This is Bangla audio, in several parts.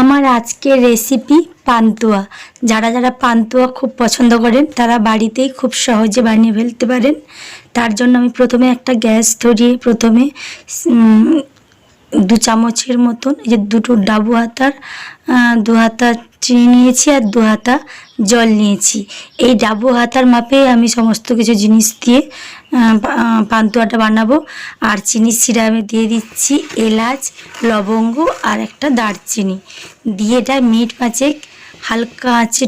আমার আজকের রেসিপি পান্তুয়া। যারা যারা পান্তুয়া খুব পছন্দ করেন, তারা বাড়িতেই খুব সহজে বানিয়ে ফেলতে পারেন। তার জন্য আমি প্রথমে একটা গ্যাস ধরিয়ে প্রথমে দু চামচের মতন, এই যে দুটো ডাবু হাতার দু হাতা চিনি নিয়েছি আর দু হাতা জল নিয়েছি। এই ডাবু হাতার মাপে আমি সমস্ত কিছু জিনিস দিয়ে পান্তুয়াটা বানাবো। আর চিনির সিরা আমি দিয়ে দিচ্ছি, এলাচ, লবঙ্গ আর একটা দারচিনি। দিয়ে এটা মিট পাঁচেক হালকা আছে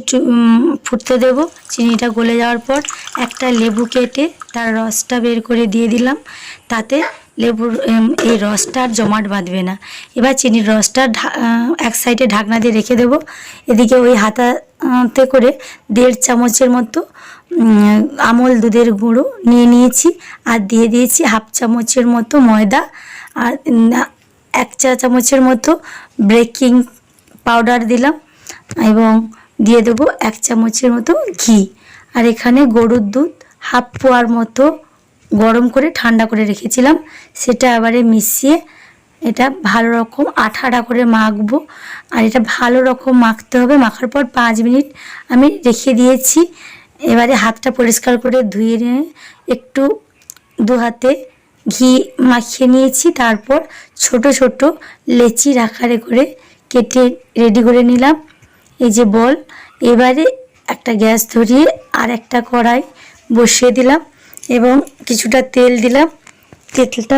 ফুটতে দেবো। চিনিটা গলে যাওয়ার পর একটা লেবু কেটে তার রসটা বের করে দিয়ে দিলাম। তাতে লেবুর এই রসটা আর জমাট বাঁধবে না। এবার চিনির রসটা এক সাইডে ঢাকনা দিয়ে রেখে দেবো। এদিকে ওই হাতাতে করে দেড় চামচের মতো আমল দুধের গুঁড়ো নিয়ে নিয়েছি। আর দিয়ে দিয়েছি হাফ চামচের মতো ময়দা আর এক চা চামচের মতো বেকিং পাউডার দিলাম। এবং দিয়ে দেবো এক চামচের মতো ঘি। আর এখানে গরুর দুধ হাফ পোয়ার মতো গরম করে ঠান্ডা করে রেখেছিলাম। সেটা এবারে মিশিয়ে এটা ভালো রকম আঠা আঠা করে মাখবো। আর এটা ভালো রকম মাখতে হবে। মাখার পর পাঁচ মিনিট আমি রেখে দিয়েছি। এবারে হাতটা পরিষ্কার করে ধুয়ে নিয়ে একটু দু হাতে ঘি মাখিয়ে নিয়েছি। তারপর ছোট ছোট লেচির আকারে করে কেটে রেডি করে নিলাম। এই যে বল, এবারে একটা গ্যাস ধরিয়ে আর একটা কড়াই বসিয়ে দিলাম। এবং কিছুটা তেল দিলাম। তেলটা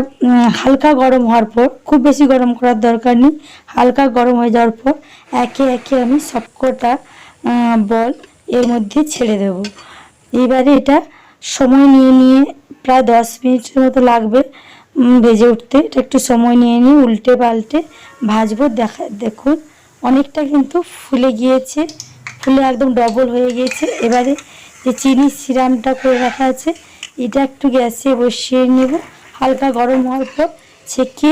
হালকা গরম হওয়ার পর, খুব বেশি গরম করার দরকার নেই, হালকা গরম হয়ে যাওয়ার পর একে একে আমি সবকটা বল এর মধ্যে ছেড়ে দেব। এবারে এটা সময় নিয়ে নিয়ে প্রায় দশ মিনিটের মতো লাগবে ভেজে উঠতে। এটা একটু সময় নিয়ে নিয়ে উল্টে পাল্টে ভাজবো। দেখা, দেখুন, অনেকটা কিন্তু ফুলে গিয়েছে, ফুলে একদম ডবল হয়ে গিয়েছে। এবারে যে চিনির সিরামটা করে রাখা আছে এটা একটু গ্যাসে বসিয়ে নেব। হালকা গরম হওয়ার পর ছেঁকে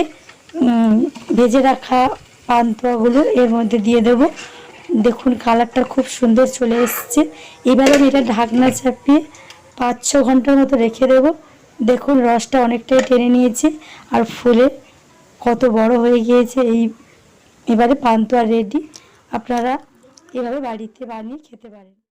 ভেজে রাখা পান্তুয়াগুলো এর মধ্যে দিয়ে দেবো। দেখুন কালারটা খুব সুন্দর চলে এসেছে। এবারে আমি এটা ঢাকনা চাপিয়ে পাঁচ ছ ঘণ্টার মতো রেখে দেবো। দেখুন রসটা অনেকটাই টেনে নিয়েছে আর ফুলে কত বড় হয়ে গিয়েছে। এই, এবারে পান্তুয়া রেডি। আপনারা এভাবে বাড়িতে বানিয়ে খেতে পারেন।